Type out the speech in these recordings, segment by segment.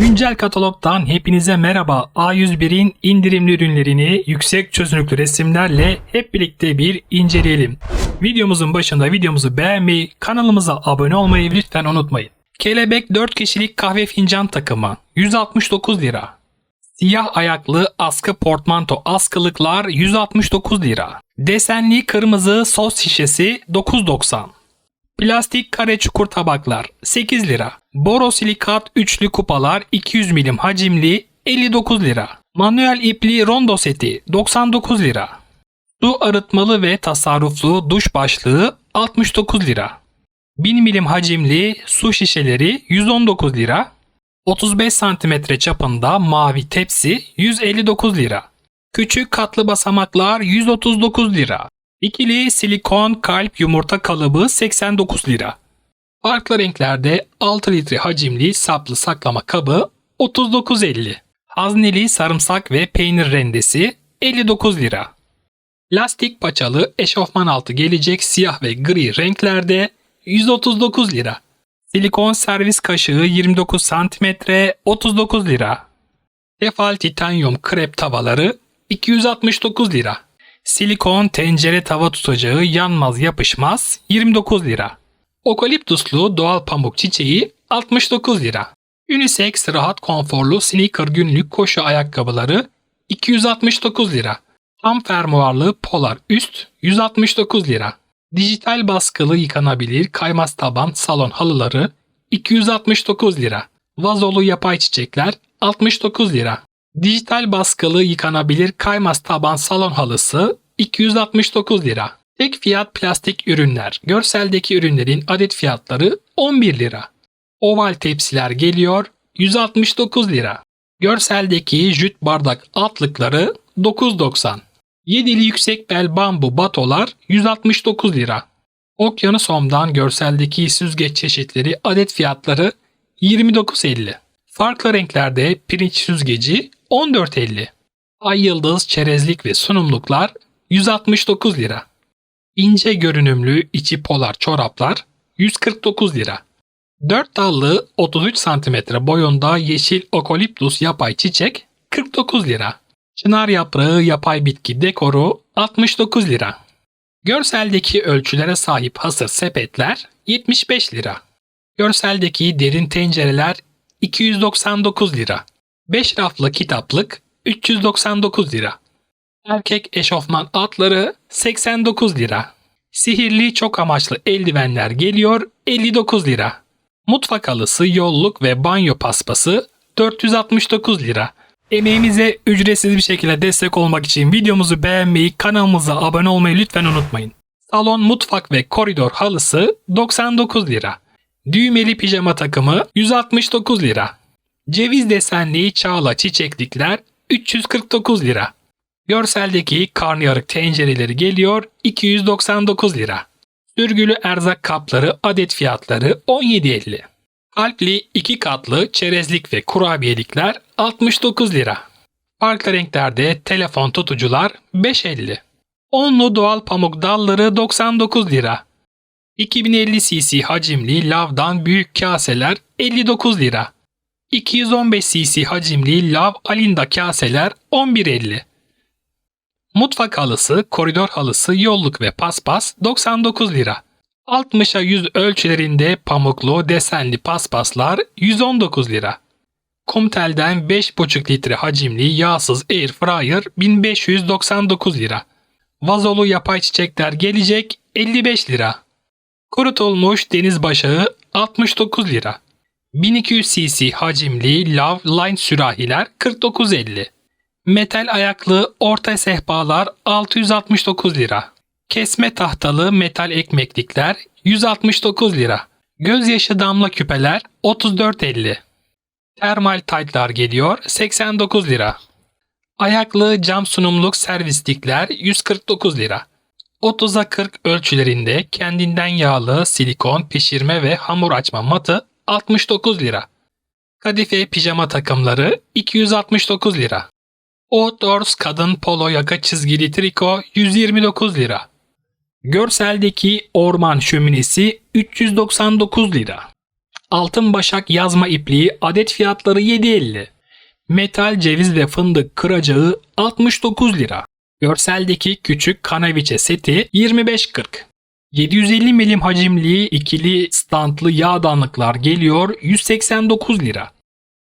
Güncel katalogdan hepinize merhaba. A101'in indirimli ürünlerini yüksek çözünürlüklü resimlerle hep birlikte bir inceleyelim. Videomuzun başında videomuzu beğenmeyi, kanalımıza abone olmayı lütfen unutmayın. Kelebek 4 kişilik kahve fincan takımı 169 lira. Siyah ayaklı askı portmanto askılıklar 169 lira. Desenli kırmızı sos şişesi 9.90. Plastik kare çukur tabaklar 8 lira. Borosilikat üçlü kupalar 200 milim hacimli 59 lira. Manuel ipli rondo seti 99 lira. Su arıtmalı ve tasarruflu duş başlığı 69 lira. 1000 milim hacimli su şişeleri 119 lira. 35 santimetre çapında mavi tepsi 159 lira. Küçük katlı basamaklar 139 lira. İkili silikon kalp yumurta kalıbı 89 lira. Farklı renklerde 6 litre hacimli saplı saklama kabı 39.50. Hazneli sarımsak ve peynir rendesi 59 lira. Lastik paçalı eşofman altı gelecek siyah ve gri renklerde 139 lira. Silikon servis kaşığı 29 cm 39 lira. Tefal titanyum krep tavaları 269 lira. Silikon tencere tava tutacağı yanmaz yapışmaz 29 lira. Okaliptuslu doğal pamuk çiçeği 69 lira. Unisex rahat konforlu sneaker günlük koşu ayakkabıları 269 lira. Tam fermuarlı polar üst 169 lira. Dijital baskılı yıkanabilir kaymaz taban salon halıları 269 lira. Vazolu yapay çiçekler 69 lira. Dijital baskılı yıkanabilir kaymaz taban salon halısı 269 lira. Tek fiyat plastik ürünler. Görseldeki ürünlerin adet fiyatları 11 lira. Oval tepsiler geliyor 169 lira. Görseldeki jüt bardak altlıkları 9.90. Yedili yüksek bel bambu batolar 169 lira. Okyanus Home'dan görseldeki süzgeç çeşitleri adet fiyatları 29.50. Farklı renklerde pirinç süzgeci 14.50. Ay yıldız çerezlik ve sunumluklar 169 lira. İnce görünümlü içi polar çoraplar 149 lira. 4 dallı 33 cm boyunda yeşil okoliptus yapay çiçek 49 lira. Çınar yaprağı yapay bitki dekoru 69 lira. Görseldeki ölçülere sahip hasır sepetler 75 lira. Görseldeki derin tencereler 299 lira. 5 raflı kitaplık 399 lira. Erkek eşofman atları 89 lira. Sihirli çok amaçlı eldivenler geliyor 59 lira. Mutfak halısı, yolluk ve banyo paspası 469 lira. Emeğimize ücretsiz bir şekilde destek olmak için videomuzu beğenmeyi, kanalımıza abone olmayı lütfen unutmayın. Salon, mutfak ve koridor halısı 99 lira. Düğmeli pijama takımı 169 lira. Ceviz desenli çağla çiçeklikler 349 lira. Görseldeki karnıyarık tencereleri geliyor 299 lira. Sürgülü erzak kapları adet fiyatları 17.50. Kalpli iki katlı çerezlik ve kurabiyelikler 69 lira. Farklı renklerde telefon tutucular 5.50. Onlu doğal pamuk dalları 99 lira. 2050 cc hacimli lavdan büyük kaseler 59 lira. 215 cc hacimli lav alinda kaseler 11.50. Mutfak halısı, koridor halısı, yolluk ve paspas 99 lira. 60'a 100 ölçülerinde pamuklu desenli paspaslar 119 lira. Kumtel'den 5,5 litre hacimli yağsız air fryer 1599 lira. Vazolu yapay çiçekler gelecek 55 lira. Kurutulmuş deniz başağı 69 lira. 1200 cc hacimli lav line sürahiler 49.50. Metal ayaklı orta sehpalar 669 lira. Kesme tahtalı metal ekmeklikler 169 lira. Gözyaşı damla küpeler 34.50. Termal taytlar geliyor 89 lira. Ayaklı cam sunumluk servislikler 149 lira. 30'a 40 ölçülerinde kendinden yağlı silikon pişirme ve hamur açma matı 69 lira. Kadife pijama takımları 269 lira. Outdoors kadın polo yaka çizgili triko 129 lira. Görseldeki orman şöminesi 399 lira. Altın başak yazma ipliği adet fiyatları 7.50. Metal ceviz ve fındık kıracağı 69 lira. Görseldeki küçük kanaviçe seti 25.40. 750 milim hacimli ikili standlı yağdanlıklar geliyor 189 lira.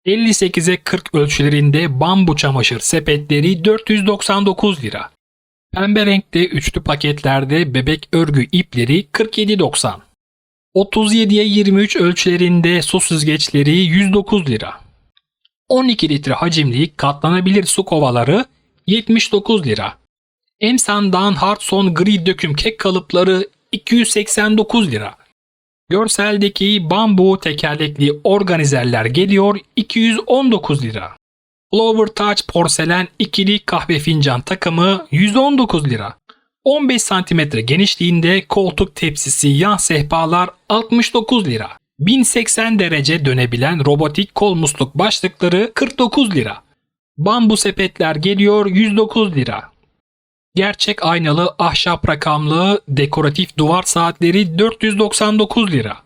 58'e 40 ölçülerinde bambu çamaşır sepetleri 499 lira. Pembe renkte üçlü paketlerde bebek örgü ipleri 47.90. 37'ye 23 ölçülerinde su süzgeçleri 109 lira. 12 litre hacimli katlanabilir su kovaları 79 lira. Emsan'dan Hartson gri döküm kek kalıpları 289 lira. Görseldeki bambu tekerlekli organizerler geliyor 219 lira. Flower Touch porselen ikili kahve fincan takımı 119 lira. 15 cm genişliğinde koltuk tepsisi yan sehpalar 69 lira. 1080 derece dönebilen robotik kol musluk başlıkları 49 lira. Bambu sepetler geliyor 109 lira. Gerçek aynalı ahşap rakamlı dekoratif duvar saatleri 499 lira.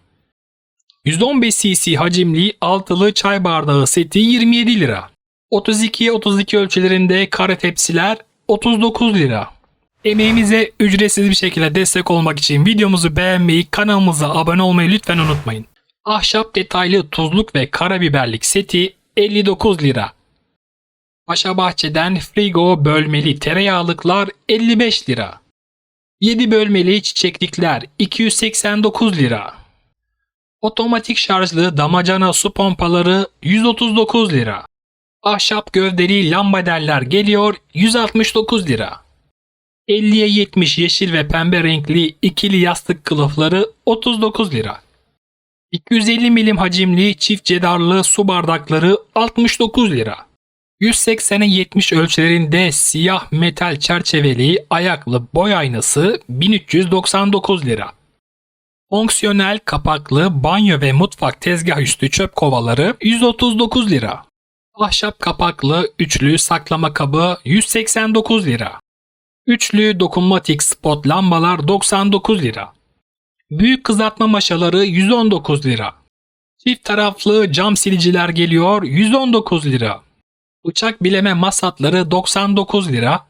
115 cc hacimli altılı çay bardağı seti 27 lira. 32'ye 32 ölçülerinde kare tepsiler 39 lira. Emeğimize ücretsiz bir şekilde destek olmak için videomuzu beğenmeyi, kanalımıza abone olmayı lütfen unutmayın. Ahşap detaylı tuzluk ve karabiberlik seti 59 lira. Paşa Bahçe'den frigo bölmeli tereyağlıklar 55 lira. 7 bölmeli çiçeklikler 289 lira. Otomatik şarjlı damacana su pompaları 139 lira. Ahşap gövdeli lambaderler geliyor 169 lira. 50'ye 70 yeşil ve pembe renkli ikili yastık kılıfları 39 lira. 250 milim hacimli çift cedarlı su bardakları 69 lira. 180'e 70 ölçülerinde siyah metal çerçeveli ayaklı boy aynası 1399 lira. Fonksiyonel kapaklı banyo ve mutfak tezgah üstü çöp kovaları 139 lira. Ahşap kapaklı üçlü saklama kabı 189 lira. Üçlü dokunmatik spot lambalar 99 lira. Büyük kızartma maşaları 119 lira. Çift taraflı cam siliciler geliyor 119 lira. Bıçak bileme masatları 99 lira.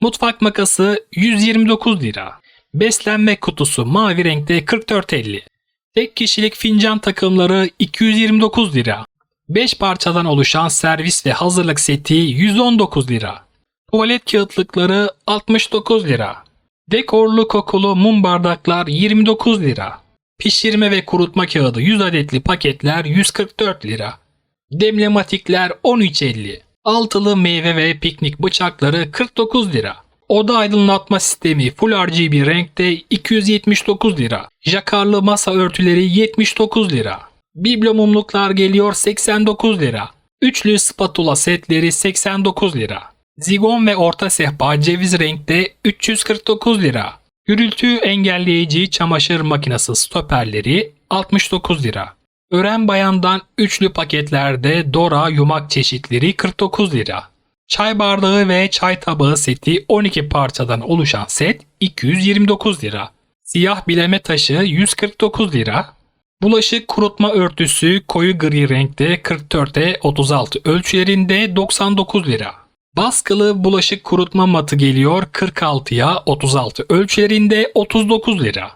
Mutfak makası 129 lira. Beslenme kutusu mavi renkte 44.50. Tek kişilik fincan takımları 229 lira. 5 parçadan oluşan servis ve hazırlık seti 119 lira. Tuvalet kağıtlıkları 69 lira. Dekorlu kokulu mum bardaklar 29 lira. Pişirme ve kurutma kağıdı 100 adetli paketler 144 lira. Demlematikler 13.50. Altılı meyve ve piknik bıçakları 49 lira. Oda aydınlatma sistemi Full RGB renkte 279 lira. Jakarlı masa örtüleri 79 lira. Biblo mumluklar geliyor 89 lira. Üçlü spatula setleri 89 lira. Zigon ve orta sehpa ceviz renkte 349 lira. Gürültü engelleyici çamaşır makinesi stoperleri 69 lira. Ören bayandan üçlü paketlerde Dora yumak çeşitleri 49 lira. Çay bardağı ve çay tabağı seti 12 parçadan oluşan set 229 lira. Siyah bileme taşı 149 lira. Bulaşık kurutma örtüsü koyu gri renkte 44'e 36 ölçülerinde 99 lira. Baskılı bulaşık kurutma matı geliyor 46'ya 36 ölçülerinde 39 lira.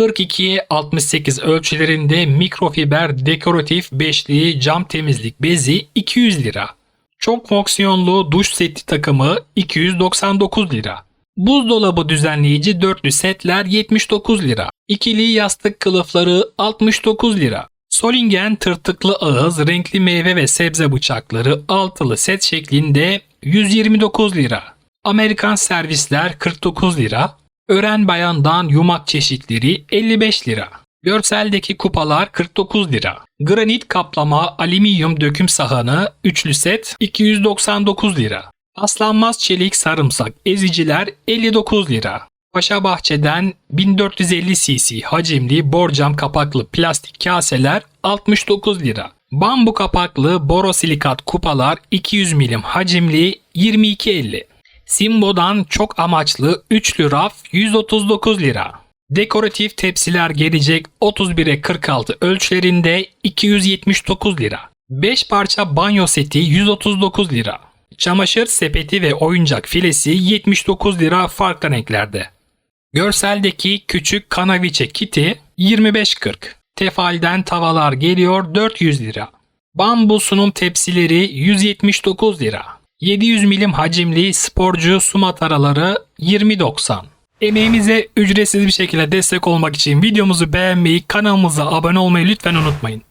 42'ye 68 ölçülerinde mikrofiber dekoratif beşli cam temizlik bezi 200 lira. Çok fonksiyonlu duş seti takımı 299 lira. Buzdolabı düzenleyici dörtlü setler 79 lira. İkili yastık kılıfları 69 lira. Solingen tırtıklı ağız renkli meyve ve sebze bıçakları altılı set şeklinde 129 lira. Amerikan servisler 49 lira. Ören bayandan yumak çeşitleri 55 lira. Görseldeki kupalar 49 lira. Granit kaplama alüminyum döküm sahanı üçlü set 299 lira. Paslanmaz çelik sarımsak eziciler 59 lira. Paşa Bahçe'den 1450 cc hacimli borcam kapaklı plastik kaseler 69 lira. Bambu kapaklı borosilikat kupalar 200 milim hacimli 22.50. Simbo'dan çok amaçlı üçlü raf 139 lira. Dekoratif tepsiler gelecek 31'e 46 ölçülerinde 279 lira. 5 parça banyo seti 139 lira. Çamaşır sepeti ve oyuncak filesi 79 lira farklı renklerde. Görseldeki küçük kanaviçe kiti 25.40. Tefalden tavalar geliyor 400 lira. Bambu sunum tepsileri 179 lira. 700 milim hacimli sporcu su mataraları 20.90. Emeğimize ücretsiz bir şekilde destek olmak için videomuzu beğenmeyi, kanalımıza abone olmayı lütfen unutmayın.